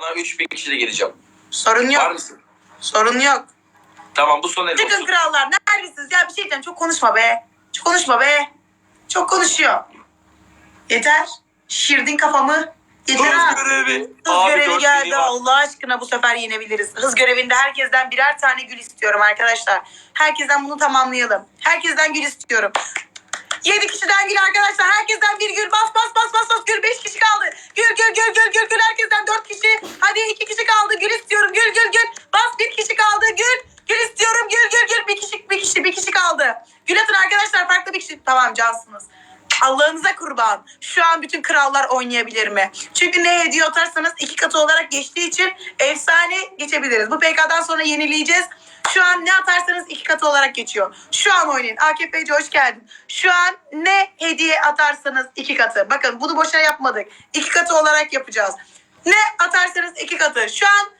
Sana 3000 kişiyle geleceğim. Sorun Var yok. mısın? Sorun yok. Tamam bu son el Çıkın olsun. krallar. Neredesiniz? Ya bir şey diyeceğim. Çok konuşma be. Çok konuşma be. Çok konuşuyor. Yeter. Şirdin kafamı. Yeter ha. Hız görevi. Hız Abi görevi dört geldi. var. Allah aşkına bu sefer yenebiliriz. Hız görevinde herkesten birer tane gül istiyorum arkadaşlar. Herkesten bunu tamamlayalım. Herkesten gül istiyorum. 7 kişiden gül arkadaşlar. Herkesten bir gül. Bas bas bas bas bas. Gül 5 kişi kaldı. Gül gül gül gül gül gül. Herkesten 4 kişi. Hadi 2 kişi kaldı. Gül istiyorum. Gül gül gül. Bas bir kişi kaldı. Gül. Gül istiyorum. Gül gül gül. Bir kişi bir kişi bir kişi kaldı. Gül atın arkadaşlar. Farklı bir kişi. Tamam cansınız. Allah'ınıza kurban. Şu an bütün krallar oynayabilir mi? Çünkü ne hediye atarsanız iki katı olarak geçtiği için efsane geçebiliriz. Bu PK'dan sonra yenileyeceğiz. Şu an ne atarsanız iki katı olarak geçiyor. Şu an oynayın. AKP'ci hoş geldin. Şu an ne hediye atarsanız iki katı. Bakın bunu boşuna yapmadık. İki katı olarak yapacağız. Ne atarsanız iki katı. Şu an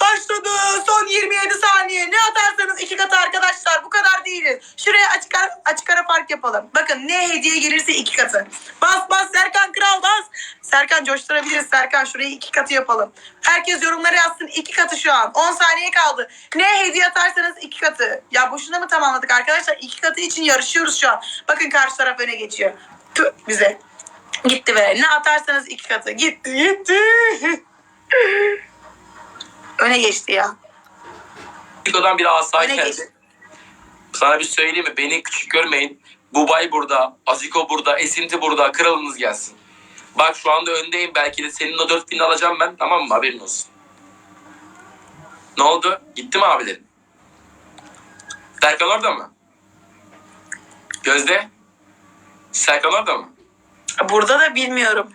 başladı. Son 27 saniye. Ne atarsanız iki katı arkadaşlar. Bu kadar değiliz. Şuraya açık ara, açık ara fark yapalım. Bakın ne hediye gelirse iki katı. Bas bas Serkan Kral bas. Serkan coşturabiliriz Serkan. Şurayı iki katı yapalım. Herkes yorumlara yazsın. iki katı şu an. 10 saniye kaldı. Ne hediye atarsanız iki katı. Ya boşuna mı tamamladık arkadaşlar? İki katı için yarışıyoruz şu an. Bakın karşı taraf öne geçiyor. Tüh bize. Gitti be. Ne atarsanız iki katı. Gitti gitti. öne geçti ya. Niko'dan bir asay Öne geldi. geçti. Sana bir söyleyeyim mi? Beni küçük görmeyin. Bubay burada, Aziko burada, Esinti burada. Kralınız gelsin. Bak şu anda öndeyim. Belki de senin o 4000 alacağım ben. Tamam mı? Haberin olsun. Ne oldu? Gitti mi abilerin? Serkan orada mı? Gözde? Serkan orada mı? Burada da bilmiyorum.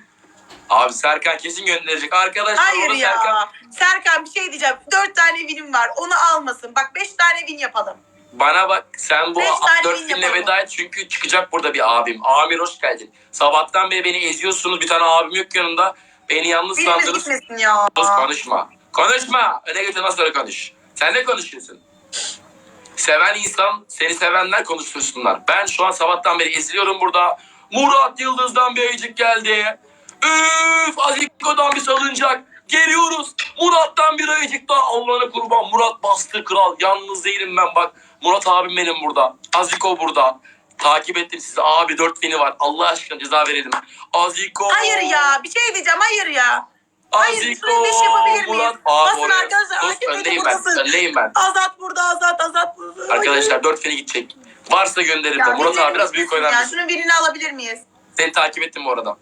Abi Serkan kesin gönderecek. Arkadaşlar Hayır ya. Serkan. Serkan bir şey diyeceğim. Dört tane vinim var. Onu almasın. Bak beş tane vin yapalım. Bana bak sen bu Beş tane 4000'le yapalım. veda et çünkü çıkacak burada bir abim. Amir hoş geldin. Sabahtan beri beni eziyorsunuz. Bir tane abim yok yanımda. Beni yalnız Birimiz sandınız. gitmesin ya. Sus konuşma. Konuşma. Öne geç ondan sonra konuş. Sen ne konuşuyorsun? Seven insan, seni sevenler konuştursunlar. Ben şu an sabahtan beri eziliyorum burada. Murat Yıldız'dan bir ayıcık geldi. Üf Aziko'dan bir salıncak. Geliyoruz. Murat'tan bir ayıcık daha. Allah'ına kurban. Murat bastı kral. Yalnız değilim ben bak. Murat abim benim burada. Aziko burada. Takip ettim sizi. Abi dört bini var. Allah aşkına ceza verelim. Aziko. Hayır ya. Bir şey diyeceğim. Hayır ya. Hayır, Aziko. şuraya beş yapabilir miyiz? Murat. Abi Basın oraya. arkadaşlar, Sus, AKP'de öndeyim ben. Öndeyim ben. Azat burada. Azat. Azat burada. Arkadaşlar dört feni gidecek. Varsa gönderin de. Murat abi biraz büyük oynar. Ya şunun birini alabilir miyiz? Seni takip ettim bu arada.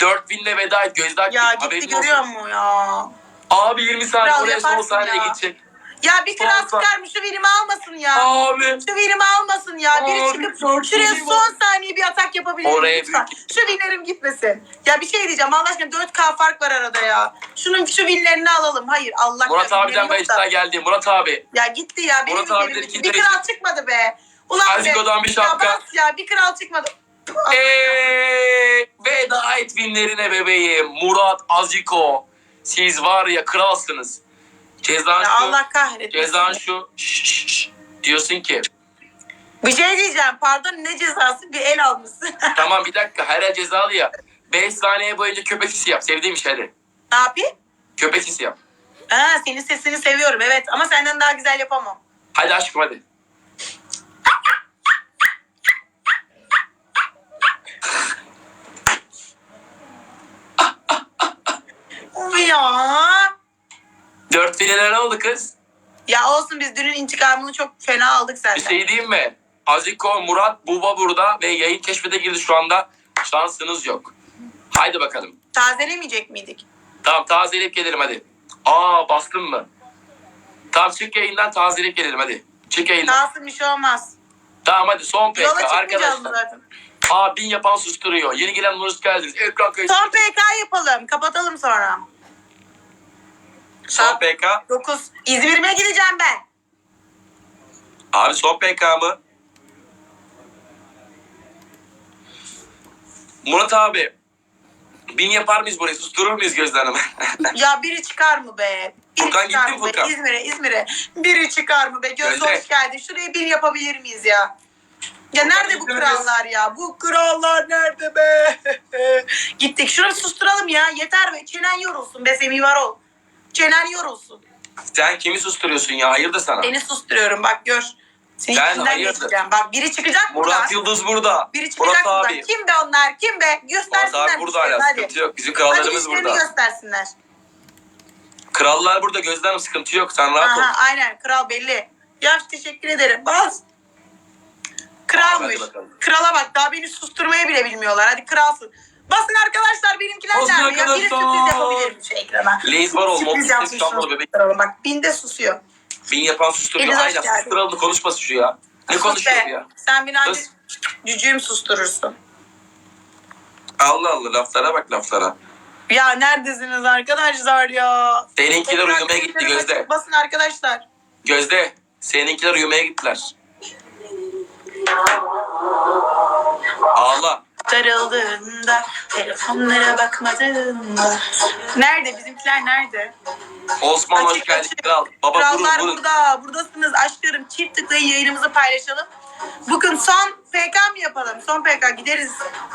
4000'le veda et. Gözde Akgün. Ya gitti görüyor musun ya? Abi 20 saniye Kral oraya son yaparsın saniye ya. gidecek. Ya bir kral Olsa- çıkarmış şu birimi almasın ya. Abi. Şu birimi almasın ya. Biri Abi, çıkıp şuraya iyi son saniye bir atak yapabilir Oraya lütfen? Şu winlerim gitmesin. Ya bir şey diyeceğim Allah aşkına 4K fark var arada ya. Şunun şu winlerini alalım. Hayır Allah Murat winleri abiden yok da. Bayışlar geldi. Murat abi. Ya gitti ya. Benim Murat winlerim abileri gitti. Bir kral çıkmadı be. Ulan be. Aziko'dan bir şapka. Ya bas ya bir kral çıkmadı. Eee veda et winlerine bebeğim. Murat Aziko. Siz var ya kralsınız. Cezan Ya şu. Allah kahretsin. Cezan şu. Şş, şş, şş. Diyorsun ki Bir şey diyeceğim. Pardon ne cezası? Bir el almışsın. tamam bir dakika her ay cezalı ya. 5 saniye boyunca köpek hissi yap. Sevdiğim iş hadi. ne yapayım? Köpek hissi yap. Ha, senin sesini seviyorum evet ama senden daha güzel yapamam. Hadi aşkım hadi. Ya. Dört finale ne oldu kız? Ya olsun biz dünün intikamını çok fena aldık Bir senden. şey diyeyim mi? Aziko, Murat, Buba burada ve yayın keşfete girdi şu anda. Şansınız yok. Haydi bakalım. Tazelemeyecek miydik? Tamam tazeleyip gelelim hadi. Aa bastın mı? Tamam çık yayından tazeleyip gelelim hadi. Çık yayından. Kalsın bir şey olmaz. Tamam hadi son PK Yola çıkmayacağız arkadaşlar. zaten? Aa bin yapan susturuyor. Yeni gelen hoş geldiniz. Ekran kayıt. Son PK yapalım. Kapatalım sonra. Son PK. 9. İzmir'e gideceğim ben. Abi son PK mı? Murat abi. Bin yapar mıyız burayı? Susturur muyuz Hanım? Ya biri çıkar mı be? Biri Furkan çıkar gitti mı be? Furkan. İzmir'e, İzmir'e. Biri çıkar mı be? Gözde Gözde. hoş geldin. Şuraya bir yapabilir miyiz ya? Ya nerede bu İzmir'e krallar ya? Bu krallar nerede be? Gittik. Şunu susturalım ya. Yeter be. Çenen yorulsun be Semih Varol. Çenen yorulsun. Sen kimi susturuyorsun ya? Hayırdır sana? Seni susturuyorum bak gör. Senin Ben içinden hayırdır? geçeceğim. Bak biri çıkacak buradan. Murat Yıldız burada. Biri çıkacak Murat buradan. abi. Kim be onlar? Kim be? Murat Göstersinler. abi burada hala güçlerini, sıkıntı yok. Bizim Hadi krallarımız güçlerini burada. göstersinler. Krallar burada gözlerim sıkıntı yok. Sen rahat ol. Aha aynen kral belli. Ya teşekkür ederim. Bas. Kralmış. Hadi bakalım. Krala bak daha beni susturmayı bile bilmiyorlar. Hadi kralsın. Basın arkadaşlar benimkiler Basın nerede ya? Biri arkadaşlar. sürpriz yapabilir mi şu ekrana? Leyiz var oğlum. Sürpriz Ses yapmışsın. şambalı bebek. Bak binde susuyor. Bin yapan susturuyor. Eliniz hoş Aynen geldin. susturalım konuşmasın şu ya. Ne Sus konuşuyor be. ya? Sen beni ancak Sus. cücüğüm susturursun. Allah Allah laflara bak laflara. Ya neredesiniz arkadaşlar ya? Seninkiler Ekran uyumaya gitti Gözde. Basın arkadaşlar. Gözde. Seninkiler uyumaya gittiler. Ağla. Darıldığında, telefonlara bakmadığında. Nerede? Bizimkiler nerede? Osman hoş Açık, geldin açık. kral. Baba Krallar vurun. burada. Buradasınız aşklarım. Çift tıklayın yayınımızı paylaşalım. Bugün son PK mı yapalım? Son PK gideriz.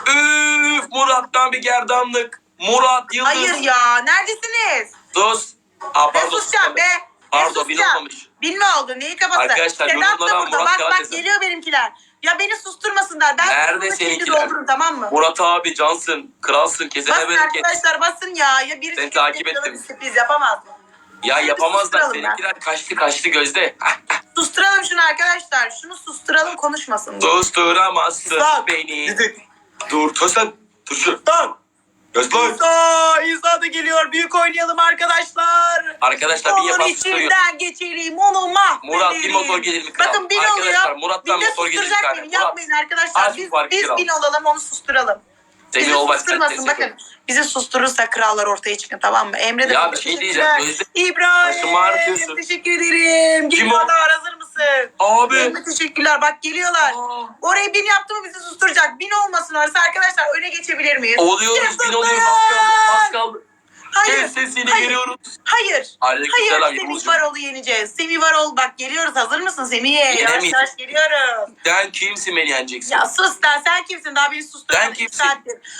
Üf Murat'tan bir gerdanlık. Murat Yıldız. Hayır ya. Neredesiniz? Sus. Aa, Ne pardon. susacağım be? Ne Pardon, bin susacağım? olmamış. Bin mi oldu? Neyi kapattı? Arkadaşlar, Sedat da yorumlara burada. Murat Bak bak geliyor benimkiler. Ya beni susturmasınlar. Ben Nerede seninkiler? doldururum tamam mı? Murat abi cansın. Kralsın. Kesene Basın bereket. arkadaşlar basın ya. Ya biri Seni takip ekrana ettim. bir sürpriz yapamaz mı? Ya Hadi yapamazlar. susturalım Seninkiler kaçtı kaçtı gözde. Susturalım şunu arkadaşlar. Şunu susturalım konuşmasın. Susturamazsın Bak. beni. Dur sus lan. Dur şu. Lan! Göz lan. İsa, İsa da geliyor. Büyük oynayalım arkadaşlar. Arkadaşlar bir Onun yapan susturuyor. içinden geçelim. Onu mahvedelim. Murat bir motor gelir mi kral? Bakın bin Arkadaşlar oluyor. Murat'tan Bir de motor gelir bir susturacak tane. beni. Murat. Yapmayın arkadaşlar. Biz, fark biz kral. bin olalım onu susturalım. Bizi o başkan susturmasın bakın. Bizi susturursa krallar ortaya çıkın tamam mı? Emre de Ya bir şey diyeceğim. İbrahim. Ağrıtıyorsun. Teşekkür ederim. Kim o? Geliyorlar hazır mısın? Abi. Emre teşekkürler. Bak geliyorlar. Aa. Orayı bin yaptı mı bizi susturacak. Bin olmasın orası arkadaşlar. Öne geçebilir miyiz? Oluyoruz bin oluyoruz az kaldı. Az kaldı. Hayır. Kes sesini hayır. geliyoruz. Hayır. Aleykümselam, Hayır. Semih Yavuzcuğum. Varol'u yeneceğiz. Semih Varol bak geliyoruz. Hazır mısın Semih? Yavaş Yenemeyiz. yavaş geliyoruz. Sen kimsin beni yeneceksin? Ya sus sen. Sen kimsin? Daha beni susturmadın. Ben kimsin?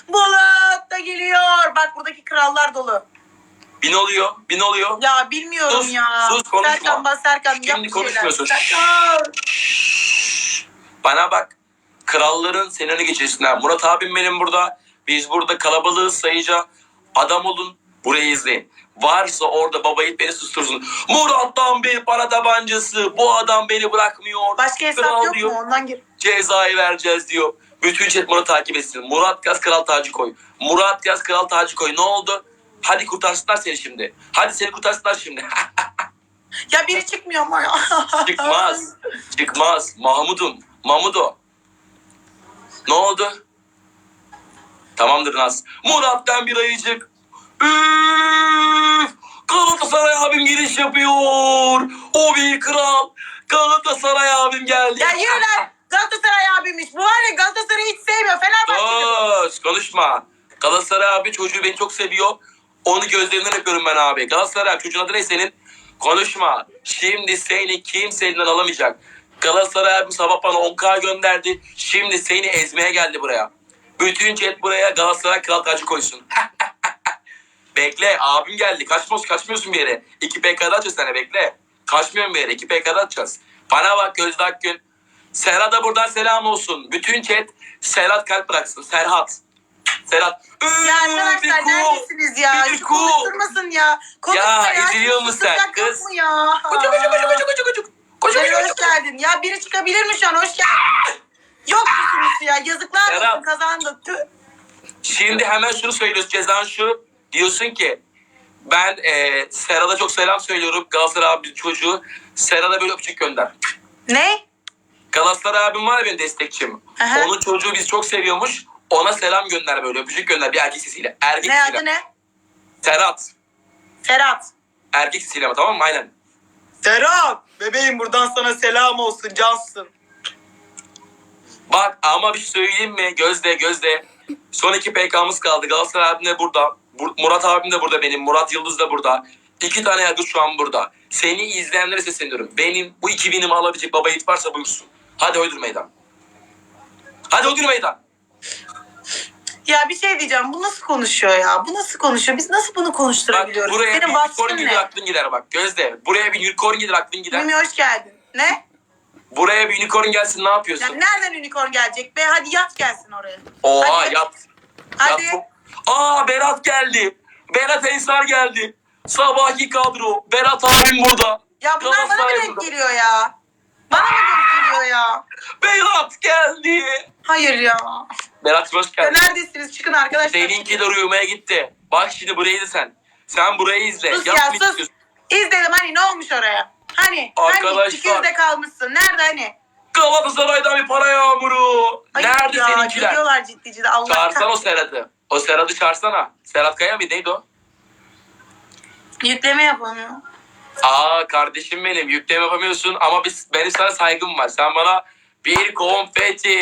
Bulut da geliyor. Bak buradaki krallar dolu. Bin oluyor. Bin oluyor. Ya bilmiyorum Sus, ya. sus, konuşma. Serkan bas Serkan. Şimdi bir şeyler. konuşmuyorsun. Serkan. Bana bak. Kralların seni öne geçirsinler. Murat abim benim burada. Biz burada kalabalığız sayıca. Adam olun. Burayı izleyin. Varsa orada baba beni sustursun. Murat'tan bir para tabancası. Bu adam beni bırakmıyor. Başka hesap Kral yok diyor. mu? Ondan gir. Cezayı vereceğiz diyor. Bütün chat bunu takip etsin. Murat Gaz Kral Tacı koy. Murat Gaz Kral Tacı koy. Ne oldu? Hadi kurtarsınlar seni şimdi. Hadi seni kurtarsınlar şimdi. Ya biri çıkmıyor mu? Çıkmaz. Çıkmaz. Mahmud'um. Mahmudo. Ne oldu? Tamamdır Naz. Murat'tan bir ayıcık. Üf! Galatasaray abim giriş yapıyor. O bir kral. Galatasaray abim geldi. ya yürü lan. Galatasaray abiymiş. Bu var ya Galatasaray'ı hiç sevmiyor. Fenerbahçe'de. Sus konuşma. Galatasaray abi çocuğu beni çok seviyor. Onu gözlerinden öpüyorum ben abi. Galatasaray abi çocuğun adı ne senin? Konuşma. Şimdi seni kimse elinden alamayacak. Galatasaray abi sabah bana 10k gönderdi. Şimdi seni ezmeye geldi buraya. Bütün chat buraya Galatasaray kral tacı koysun. Bekle abim geldi. Kaçmaz, kaçmıyorsun bir yere. 2 PK'da açacağız sana bekle. Kaçmıyorum bir yere. 2 PK'da açacağız. Bana bak Gözde Akgün. Serhat'a buradan selam olsun. Bütün chat Serhat kalp bıraksın. Serhat. Serhat. Ya arkadaşlar neredesiniz ya? Şu konuşturmasın ya. Konuşma Ya, ya. Şunu musun sen yok kız? mu ya? Kocu kocu kocu kocu kocu. Kocu Hoş, kocu hoş geldin. Ya biri çıkabilir mi şu an? Hoş geldin. Yok musunuz ya? Yazıklar olsun Serap. kazandık. Tüh. Şimdi hemen şunu söylüyorsun. Cezan şu. Diyorsun ki ben e, Serhat'a çok selam söylüyorum. Galatasaray abi çocuğu. Serhat'a böyle öpücük gönder. Ne? Galatasaray abim var ya benim destekçim. Aha. Onun çocuğu biz çok seviyormuş. Ona selam gönder böyle öpücük gönder bir erkek sesiyle. Erkek Ne sesiyle. adı ne? Serhat. Ferhat. Erkek sesiyle ama tamam mı? Aynen. Ferhat. Bebeğim buradan sana selam olsun. Cansın. Bak ama bir şey söyleyeyim mi? Gözde gözde. Son iki PK'mız kaldı. Galatasaray abim de burada. Murat abim de burada benim. Murat Yıldız da burada. İki tane yargıç şu an burada. Seni izleyenlere sesleniyorum. Benim bu 2000'imi alabilecek baba yiğit varsa buyursun. Hadi öldür meydan. Hadi öldür meydan. Ya bir şey diyeceğim. Bu nasıl konuşuyor ya? Bu nasıl konuşuyor? Biz nasıl bunu Bak konuşturabiliyoruz? buraya bir Senin unicorn vasfın gelir aklın gider bak. Gözde. Buraya bir unicorn gelir aklın gider. Mimi hoş geldin. Ne? Buraya bir unicorn gelsin ne yapıyorsun? Ya nereden unicorn gelecek be? Hadi yat gelsin oraya. Oha Hadi. yat. Hadi. Yat. Aa Berat geldi. Berat Ensar geldi. Sabahki kadro. Berat abim burada. Ya bunlar bana mı Galatasaray denk burada. geliyor ya? Bana mı denk geliyor ya? Berat geldi. Hayır ya. Berat hoş ya geldin. neredesiniz? Çıkın arkadaşlar. Seninki de uyumaya gitti. Bak şimdi burayı izle sen. Sen burayı izle. Sus ya sus. İzledim hani ne olmuş oraya? Hani? Hani Arkadaşlar. ikizde kalmışsın. Nerede hani? Galatasaray'dan bir para yağmuru. Hayır Nerede ya, seninkiler? Geliyorlar ciddi ciddi. Allah Çağırsana o. Serhat'ı. O Serhat'ı çağırsana. Serhat Kaya mıydı? Neydi o? Yükleme yapamıyor. Aa kardeşim benim yükleme yapamıyorsun ama biz, benim sana saygım var. Sen bana bir konfeti,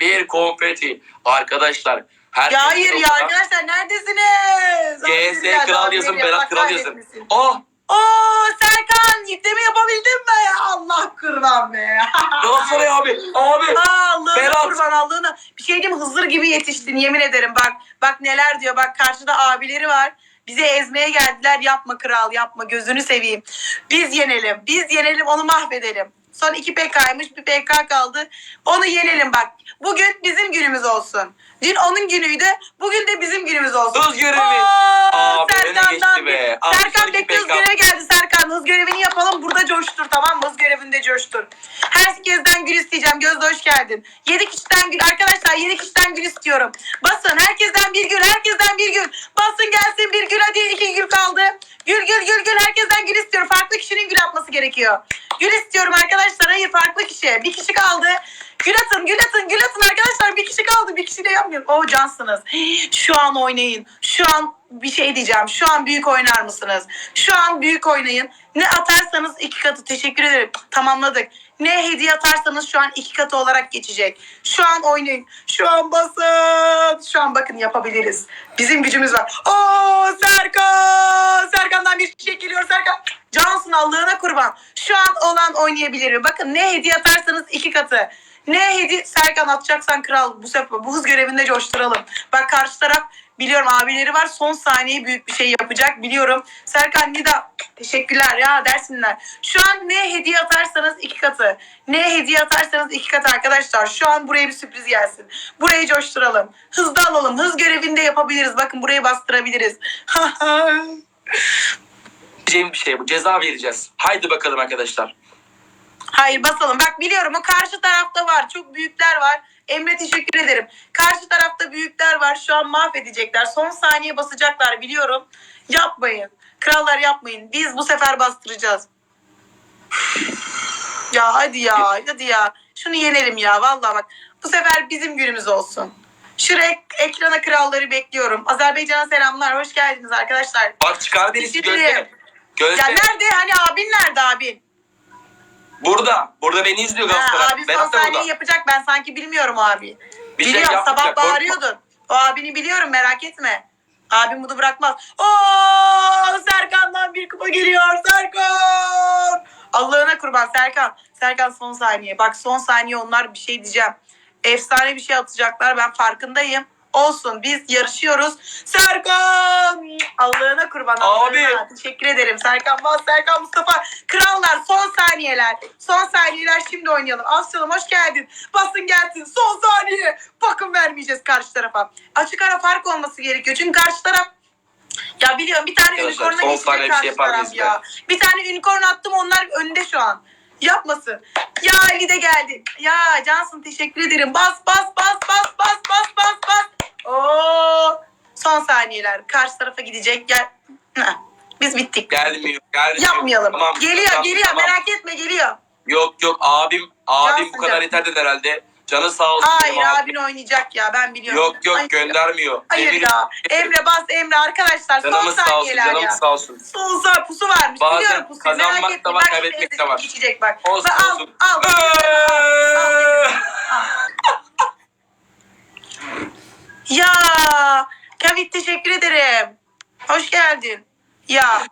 bir konfeti. Arkadaşlar. herkes Ya hayır ya arkadaşlar neredesiniz? GS Kral yazın, Berat Kral yazın. Oh Oo Serkan yükleme yapabildin mi ya? Allah kurban be. Galatasaray abi. Abi. Allah'ına Berat. kurban Allah'ına. Bir şey diyeyim mi? Hızır gibi yetiştin yemin ederim. Bak bak neler diyor. Bak karşıda abileri var. Bize ezmeye geldiler. Yapma kral yapma gözünü seveyim. Biz yenelim. Biz yenelim onu mahvedelim. Son iki PK'ymış bir PK kaldı. Onu yenelim bak. Bugün bizim günümüz olsun. Dün onun günüydü. Bugün de bizim günümüz olsun. Görevi. Oo, Abi, öne Serkan'dan geçti. bir- Abi, Serkan son iki bekle hız PK. görevi geldi Serkan. Hız görevini yapalım. Burada coştur tamam mı? Hız görevinde coştur. Herkesten gül isteyeceğim. Gözde hoş geldin. Yedi kişiden gül. Arkadaşlar yedi kişiden gül istiyorum. Basın. Herkesten bir gül. Herkesten bir gül. Basın gelsin bir gül. Hadi iki gül kaldı. Gül gül gül gül. Herkesten gül istiyorum. Farklı kişinin gül atması gerekiyor. Gül istiyorum arkadaşlar. Hayır farklı kişi. Bir kişi kaldı. Gül atın, gül atın, gül atın arkadaşlar. Bir kişi kaldı. Bir kişiyle yapmıyorum. O cansınız. Şu an oynayın. Şu an bir şey diyeceğim. Şu an büyük oynar mısınız? Şu an büyük oynayın. Ne atarsanız iki katı. Teşekkür ederim. Tamamladık. Ne hediye atarsanız şu an iki katı olarak geçecek. Şu an oynayın. Şu an basın. Şu an bakın yapabiliriz. Bizim gücümüz var. Oo Serkan! Serkan'dan bir şey geliyor Serkan. Cansın Allah'ına kurban. Şu an olan oynayabilirim. Bakın ne hediye atarsanız iki katı. Ne hediye Serkan atacaksan kral bu sefer bu hız görevinde coşturalım. Bak karşı taraf biliyorum abileri var son saniye büyük bir şey yapacak biliyorum. Serkan Nida teşekkürler ya dersinler. Şu an ne hediye atarsanız iki katı. Ne hediye atarsanız iki katı arkadaşlar. Şu an buraya bir sürpriz gelsin. Burayı coşturalım. Hızlı alalım. Hız görevinde yapabiliriz. Bakın burayı bastırabiliriz. Diyeceğim bir şey bu. Ceza vereceğiz. Haydi bakalım arkadaşlar. Hayır basalım. Bak biliyorum o karşı tarafta var. Çok büyükler var. Emre teşekkür ederim. Karşı tarafta büyükler var. Şu an mahvedecekler. Son saniye basacaklar biliyorum. Yapmayın. Krallar yapmayın. Biz bu sefer bastıracağız. Ya hadi ya. Hadi ya. Şunu yenelim ya. Vallahi bak. Bu sefer bizim günümüz olsun. Şuraya ek- ekrana kralları bekliyorum. Azerbaycan'a selamlar. Hoş geldiniz arkadaşlar. Bak çıkar birisi Teşekkür Gözde. ederim. Gözde. Ya nerede? Hani abin nerede abin? Burada. Burada beni izliyor Ha, Galatasaray. abi son Berat da saniye burada. yapacak. Ben sanki bilmiyorum abi. Bir şey biliyorum yapmayacak, sabah korkma. bağırıyordun. O abini biliyorum merak etme. Abim bunu bırakmaz. Oo Serkan'dan bir kupa geliyor Serkan. Allah'ına kurban Serkan. Serkan son saniye. Bak son saniye onlar bir şey diyeceğim. Efsane bir şey atacaklar ben farkındayım. Olsun biz yarışıyoruz. Serkan! Allah'ına kurban. Abi. Allah'ına. Teşekkür ederim. Serkan Bas, Serkan Mustafa. Krallar son saniyeler. Son saniyeler şimdi oynayalım. Aslanım hoş geldin. Basın gelsin. Son saniye. Bakın vermeyeceğiz karşı tarafa. Açık ara fark olması gerekiyor. Çünkü karşı taraf ya biliyorum bir tane Arkadaşlar, unicorn'a son geçecek saniye bir karşı şey yapar taraf mıyız ya. Bir tane unicorn attım onlar önde şu an. Yapmasın. Ya Ali de geldi. Ya Cansın teşekkür ederim. Bas bas bas bas bas bas bas bas. Oo. Son saniyeler. Karşı tarafa gidecek. Gel. Heh, Biz bittik. Gelmiyor. Gelmiyor. Yapmayalım. Tamam, geliyor tamam, geliyor tamam. merak etme geliyor. Yok yok abim abim Cansın bu kadar canım. yeter dedi herhalde. Canı sağ olsun. Hayır benim abim. abin oynayacak ya ben biliyorum. Yok yok Hayır, göndermiyor. Hayır Emir- ya. Emre bas Emre arkadaşlar son Canımız sağ olsun. saniyeler Canımız ya. sağ olsun. Son sağ pusu varmış. Bazen Biliyorum pusuyu. kazanmak Merak etme. da var, Bak, kaybetmek de var. Geçecek bak. Olsun, Bak, al, olsun. Al, al. Ya Kavit teşekkür ederim. Hoş geldin. Ya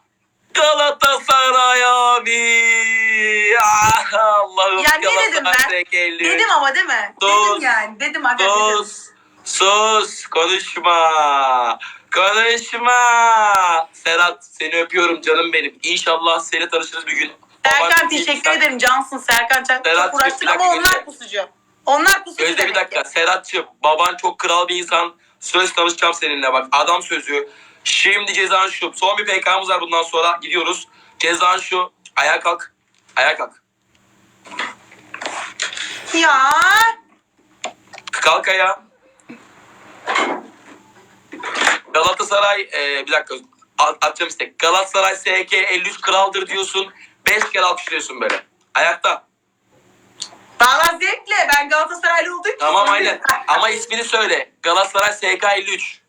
Galatasaray abi. Ah, Allah'ım Ya ne dedim ben? Elli. dedim ama değil mi? Dur. Dedim yani. Dedim aga dedim. Dost. Sus konuşma. Konuşma. Serhat seni öpüyorum canım benim. İnşallah seni tanışırız bir gün. Serkan Baban- teşekkür ederim. Cansın Serkan. Çok Serhat, uğraştık bir ama dakika, onlar pusucu. Onlar pusucu Gözde bir demek dakika. ki. Baban çok kral bir insan. Söz tanışacağım seninle bak. Adam sözü. Şimdi cezan şu. Son bir PK'mız var bundan sonra. Gidiyoruz. Cezan şu. Ayağa kalk. Ayağa kalk. Ya. Kalk ayağa. Galatasaray e, bir dakika At- atacağım istek. Galatasaray SK 53 kraldır diyorsun. 5 kere alkışlıyorsun böyle. Ayakta. İçin. Tamam aynen. Ama ismini söyle. Galatasaray SK 53.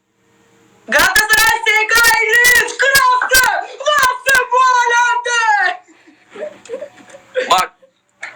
Galatasaray SK 53. Kralsın. Varsın bu alemde. Bak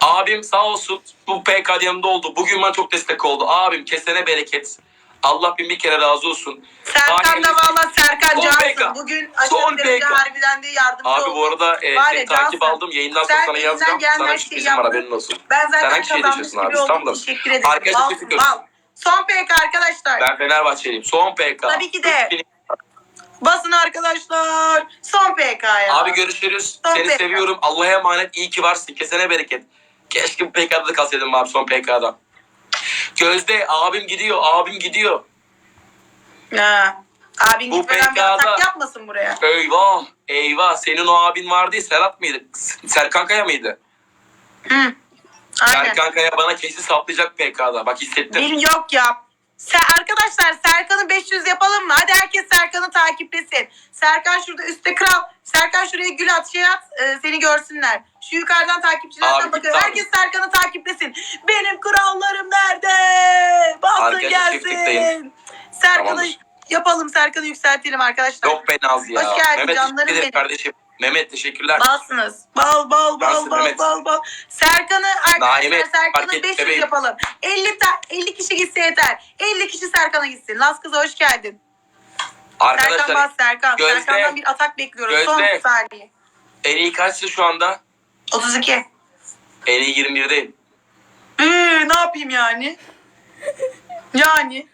abim sağ olsun bu PK yanımda oldu. Bugün bana çok destek oldu. Abim kesene bereket. Allah bin bir kere razı olsun. Serkan da valla Serkan Son Cansın. PK. Bugün Son aşırı derece PK. harbiden de yardımcı Abi oldu. bu arada e, Var seni ya, takip Cansın. aldım. Yayından sonra Sen sana elinden yazacağım. gelen Sana her bir şeyi sürprizim var yaptın. haberin olsun. Ben zaten hangi şehirde kazanmış yaşıyorsun gibi abi? oldum. İstanbul'da mısın? Teşekkür ederim. Arkadaşlar çekiyoruz. bal. Son PK arkadaşlar. Ben Fenerbahçeliyim. Son PK. Tabii ki de. Basın arkadaşlar. Son PK ya. Abi görüşürüz. Son Seni PK. seviyorum. Allah'a emanet. İyi ki varsın. Kesene bereket. Keşke bu PK'da da kalsaydım abi son PK'da. Gözde abim gidiyor. Abim gidiyor. Ha. Abin Bu gitmeden bir atak yapmasın buraya. Eyvah. Eyvah. Senin o abin vardı ya Serhat mıydı? Serkan Kaya mıydı? Hı. Aynen. Serkan Kaya bana kesin saplayacak PK'da. Bak hissettim. Benim yok ya. Sen, arkadaşlar Serkan'ı 500 yapalım mı? Hadi herkes Serkan'ı takiplesin. Serkan şurada üstte kral. Serkan şuraya gül at şey at e, seni görsünler. Şu yukarıdan takipçilerden Abi, bakın. abi. Herkes Serkan'ı takiplesin. Benim krallarım nerede? Basın Arkadaşlar, çiftlikteyim. gelsin. Serkan'ı Tamamdır. yapalım. Serkan'ı yükseltelim arkadaşlar. Yok be Naz ya. Hoş geldin Mehmet canlarım teşekkür ederim benim. kardeşim. Mehmet teşekkürler. Balsınız. Bal bal bal Balsın, bal evet. bal bal. Serkan'ı arkadaşlar Serkan'ı et 500 bebeğim. yapalım. 50 ta, 50 kişi gitse yeter. 50 kişi Serkan'a gitsin. Las kız hoş geldin. Serkan Arkadaşlar bas Serkan. Gözde. Serkan'dan bir atak bekliyoruz. Son Gözde. saniye. en iyi kaçsın şu anda? 32. En iyi 21'deyim. Ee, ne yapayım yani? Yani.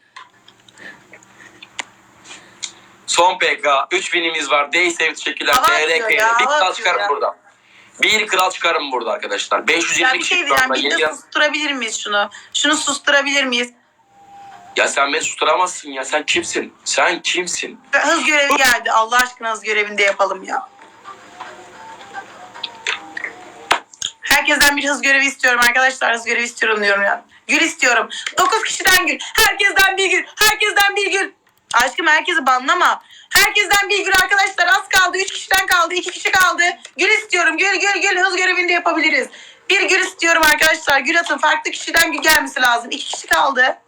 Son PK. 3 binimiz var. Deyse teşekkürler. Hava atıyor DRK. ya, Bir kral çıkarım ya. burada. Bir kral çıkarım burada arkadaşlar. 520 Ya bir kişi şey diyeceğim. Bir de susturabilir miyiz şunu? Şunu susturabilir miyiz? Ya sen beni susturamazsın ya. Sen kimsin? Sen kimsin? Hız görevi geldi. Allah aşkına hız görevinde yapalım ya. Herkesten bir hız görevi istiyorum arkadaşlar. Hız görevi istiyorum diyorum ya. Gül istiyorum. 9 kişiden gül. Herkesten bir gül. Herkesten bir gül. Aşkım herkesi banlama. Herkesten bir gül arkadaşlar. Az kaldı. 3 kişiden kaldı. 2 kişi kaldı. Gül istiyorum. Gül gül gül. Hız görevinde yapabiliriz. Bir gül istiyorum arkadaşlar. Gül atın. Farklı kişiden gül gelmesi lazım. 2 kişi kaldı.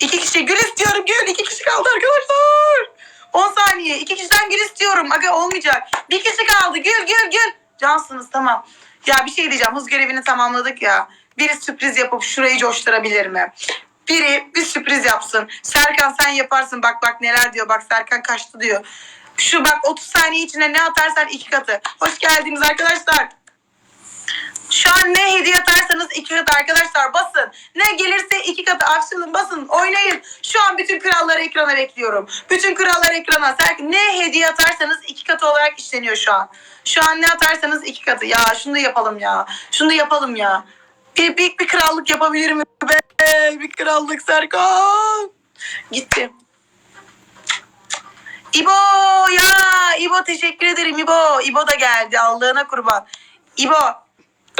2 kişi gül istiyorum. Gül. 2 kişi kaldı arkadaşlar. 10 saniye. 2 kişiden gül istiyorum. Aga olmayacak. Bir kişi kaldı. Gül gül gül. Cansınız tamam. Ya bir şey diyeceğim. Hız görevini tamamladık ya. Biri sürpriz yapıp şurayı coşturabilir mi? Biri bir sürpriz yapsın. Serkan sen yaparsın. Bak bak neler diyor. Bak Serkan kaçtı diyor. Şu bak 30 saniye içinde ne atarsan iki katı. Hoş geldiniz arkadaşlar. Şu an ne hediye atarsanız iki katı arkadaşlar basın. Ne gelirse iki katı açılın basın oynayın. Şu an bütün kralları ekrana bekliyorum. Bütün krallar ekrana. Ne hediye atarsanız iki katı olarak işleniyor şu an. Şu an ne atarsanız iki katı. Ya şunu da yapalım ya. Şunu da yapalım ya. Bir, bir, bir krallık yapabilir mi be? Bir krallık Serkan. Gitti. İbo ya İbo teşekkür ederim İbo. İbo da geldi Allah'ına kurban. İbo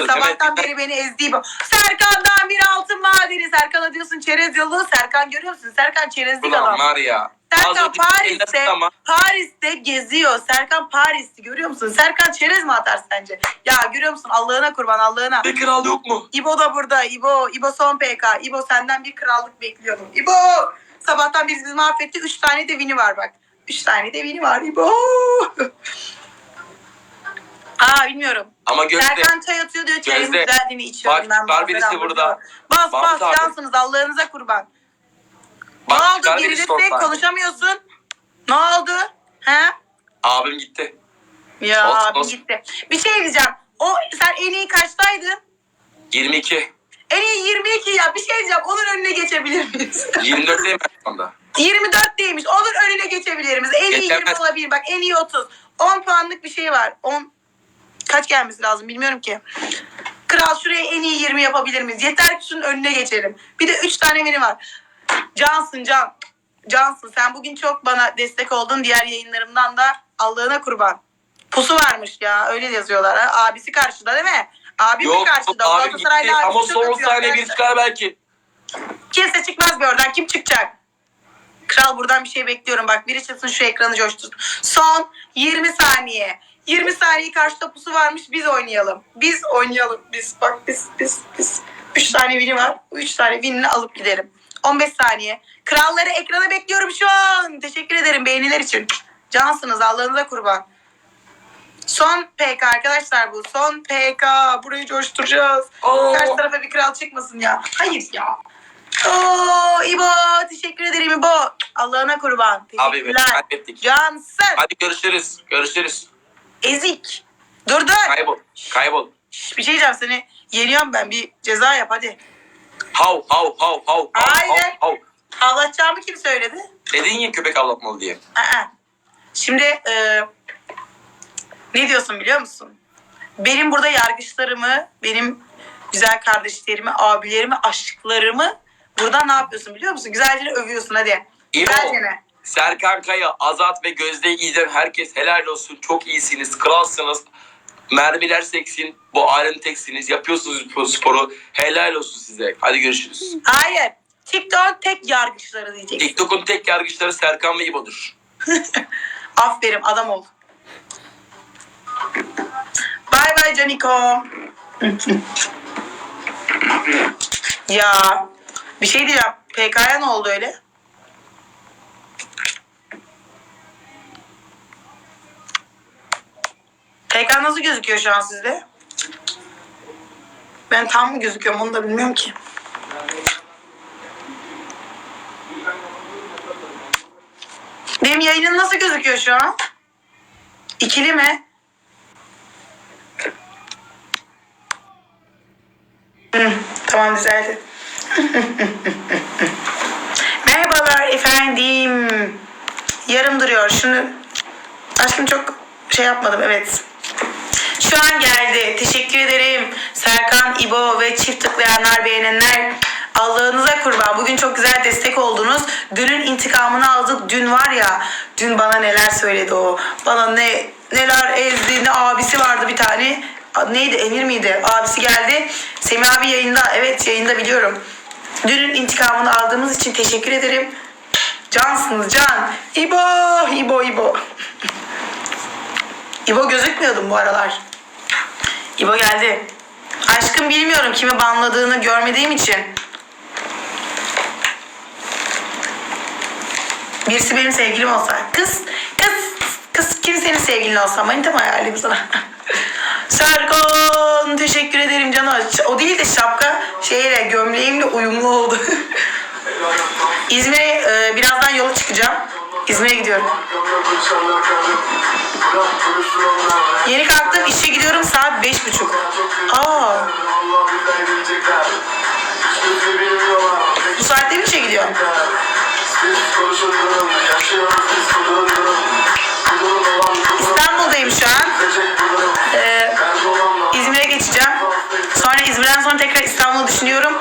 sabahtan beri beni ezdi İbo. Serkan'dan bir altın madeni. Serkan'a diyorsun çerez yolu. Serkan görüyor musun? Serkan çerezlik Ulan adam. var ya. Serkan Paris'te ama Paris'te geziyor. Serkan Paris'te görüyor musun? Serkan çerez mi atar sence? Ya görüyor musun? Allah'ına kurban Allah'ına. bir kral yok mu? İbo da burada. İbo, İbo son PK. İbo senden bir krallık bekliyorum. İbo! Sabahtan biri bizi mahvetti. Üç tane de vini var bak. Üç tane de vini var İbo. Aa bilmiyorum. Ama Gözde. Serkan çay atıyor diyor. Çayın güzelliğini içiyorum Bak, ben. var bazen birisi ama burada. Bas bas abi. cansınız. Allah'ınıza kurban. Bak, ne oldu? çıkar birisi Geridesin ortadan. konuşamıyorsun. Ne oldu? He? Abim gitti. Ya Olsun, abim olsun. gitti. Bir şey diyeceğim. O sen en iyi kaçtaydın? 22. En iyi 22 ya. Bir şey diyeceğim. Onun önüne geçebilir miyiz? 24'teyim ben şu anda. 24 değilmiş. Onun önüne geçebilir miyiz? En iyi 20 Geçemez. olabilir. Bak en iyi 30. 10 puanlık bir şey var. 10 kaç gelmesi lazım bilmiyorum ki. Kral şuraya en iyi 20 yapabilir miyiz? Yeter ki şunun önüne geçelim. Bir de 3 tane beni var. Cansın Can. Cansın sen bugün çok bana destek oldun. Diğer yayınlarımdan da Allah'ına kurban. Pusu varmış ya öyle yazıyorlar. Ha? Abisi karşıda değil mi? Abi mi Yok karşıda? abi gitti Galatasaraylı abisi ama çok son öpüyor saniye bir arkadaşlar. çıkar belki. Kimse çıkmaz bir oradan. Kim çıkacak? Kral buradan bir şey bekliyorum. Bak biri çıksın şu ekranı coştursun. Son 20 saniye. 20 saniye karşı topusu varmış. Biz oynayalım. Biz oynayalım. Biz bak biz biz biz. 3 tane wini var. Bu 3 tane winini alıp gidelim. 15 saniye. Kralları ekrana bekliyorum şu an. Teşekkür ederim beğeniler için. Cansınız Allah'ınıza kurban. Son PK arkadaşlar bu. Son PK. Burayı coşturacağız. Oo. Ters tarafa bir kral çıkmasın ya. Hayır ya. Oo İbo teşekkür ederim İbo. Allah'ına kurban. Abi be, Teşekkürler. kaybettik. Cansın. Hadi görüşürüz. Görüşürüz. Ezik. Dur dur. Kaybol. Kaybol. Şş, bir şey diyeceğim seni. Yeniyorum ben. Bir ceza yap hadi. Hav hav hav hav hav hav hav. Havlatacağımı kim söyledi? Dedin ya köpek avlatmalı diye. Aa. Şimdi e, ne diyorsun biliyor musun? Benim burada yargıçlarımı, benim güzel kardeşlerimi, abilerimi, aşklarımı burada ne yapıyorsun biliyor musun? Güzelce övüyorsun hadi. Güzelce ne? Serkan Kaya, Azat ve Gözde izleyen herkes helal olsun. Çok iyisiniz, kralsınız. Mermiler seksin, bu alem teksiniz. Yapıyorsunuz bu sporu. Helal olsun size. Hadi görüşürüz. Hayır. TikTok tek yargıçları diyeceksin. TikTok'un tek yargıçları Serkan ve İbo'dur. Aferin adam ol. Bay bay Caniko. ya bir şey diyeceğim. PK'ya ne oldu öyle? PK nasıl gözüküyor şu an sizde? Ben tam mı gözüküyorum onu da bilmiyorum ki. Benim yayınım nasıl gözüküyor şu an? İkili mi? Hı, tamam düzeldi. Merhabalar efendim. Yarım duruyor. Şunu aşkım çok şey yapmadım evet. Şu an geldi. Teşekkür ederim. Serkan, İbo ve çift tıklayanlar, beğenenler. Allah'ınıza kurban. Bugün çok güzel destek oldunuz. Dünün intikamını aldık. Dün var ya, dün bana neler söyledi o. Bana ne neler ezdi. Ne abisi vardı bir tane. Neydi Emir miydi? Abisi geldi. Semih abi yayında. Evet yayında biliyorum. Dünün intikamını aldığımız için teşekkür ederim. Cansınız can. İbo, İbo, İbo. İbo gözükmüyordum bu aralar. İbo geldi. Aşkım bilmiyorum kimi banladığını görmediğim için. Birisi benim sevgilim olsa. Kız, kız, kız kim senin sevgilin olsa? Manita mı ayarlayayım sana? Serkan teşekkür ederim canım. O değil de şapka şeyle gömleğimle uyumlu oldu. İzmir'e e, birazdan yola çıkacağım. İzmir'e gidiyorum. Yeni kalktım işe gidiyorum saat beş buçuk. Aa bu saatte mi işe gidiyorum? İstanbul'dayım şu an. Ee, İzmir'e geçeceğim. Sonra İzmir'den sonra tekrar İstanbul'u düşünüyorum.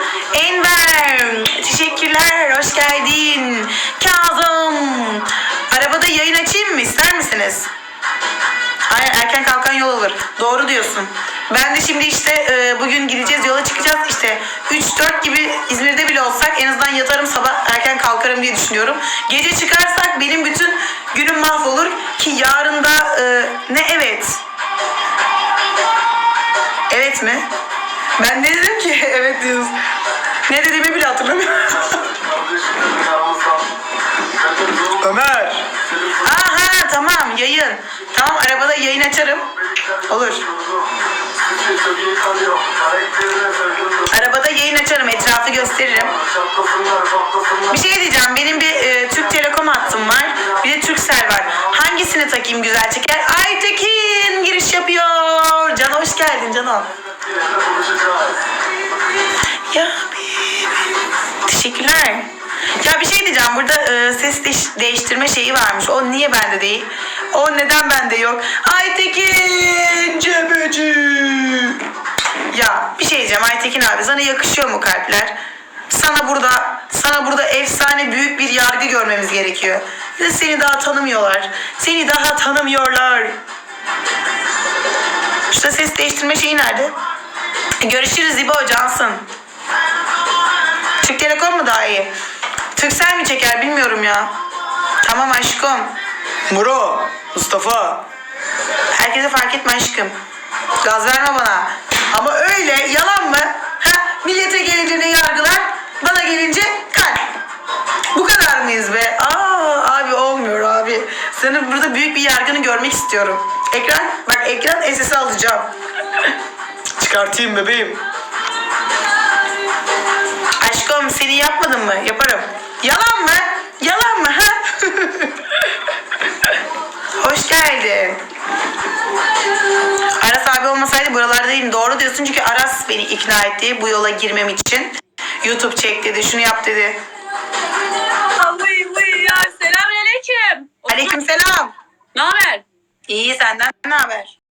Doğru diyorsun. Ben de şimdi işte e, bugün gideceğiz yola çıkacağız işte 3-4 gibi İzmir'de bile olsak en azından yatarım sabah erken kalkarım diye düşünüyorum. Gece çıkarsak benim bütün günüm mahvolur ki yarın da e, ne evet. Evet mi? Ben ne dedim ki evet diyoruz. Ne dediğimi bile hatırlamıyorum. tamam yayın. Tamam arabada yayın açarım. Olur. Arabada yayın açarım etrafı gösteririm. Bir şey diyeceğim benim bir e, Türk Telekom hattım var. Bir de Turkcell var. Hangisini takayım güzel çeker? Aytekin giriş yapıyor. Can hoş geldin Canan. Ya. Teşekkürler. Ya bir şey diyeceğim. Burada e, ses değiş- değiştirme şeyi varmış. O niye bende değil? O neden bende yok? Aytekin Cebeci. Ya bir şey diyeceğim Aytekin abi. Sana yakışıyor mu kalpler? Sana burada sana burada efsane büyük bir yargı görmemiz gerekiyor. Bir seni daha tanımıyorlar. Seni daha tanımıyorlar. Şurada ses değiştirme şeyi nerede? Görüşürüz İbo Cansın. Türk Telekom mu daha iyi? Türksel mi çeker bilmiyorum ya. Tamam aşkım. Muro, Mustafa. Herkese fark etme aşkım. Gaz verme bana. Ama öyle yalan mı? Ha, millete gelince ne yargılar? Bana gelince kalp. Bu kadar mıyız be? Aa abi olmuyor abi. Senin burada büyük bir yargını görmek istiyorum. Ekran, bak ekran SS'i alacağım. Çıkartayım bebeğim. Aşkım seni yapmadım mı? Yaparım. Yalan mı? Yalan mı? Ha? Hoş geldin. Aras abi olmasaydı buralarda değilim. Doğru diyorsun çünkü Aras beni ikna etti bu yola girmem için. YouTube çek dedi, şunu yap dedi. Vıy vıy ya selamünaleyküm. Aleyküm selam. Ne haber? İyi senden ne haber?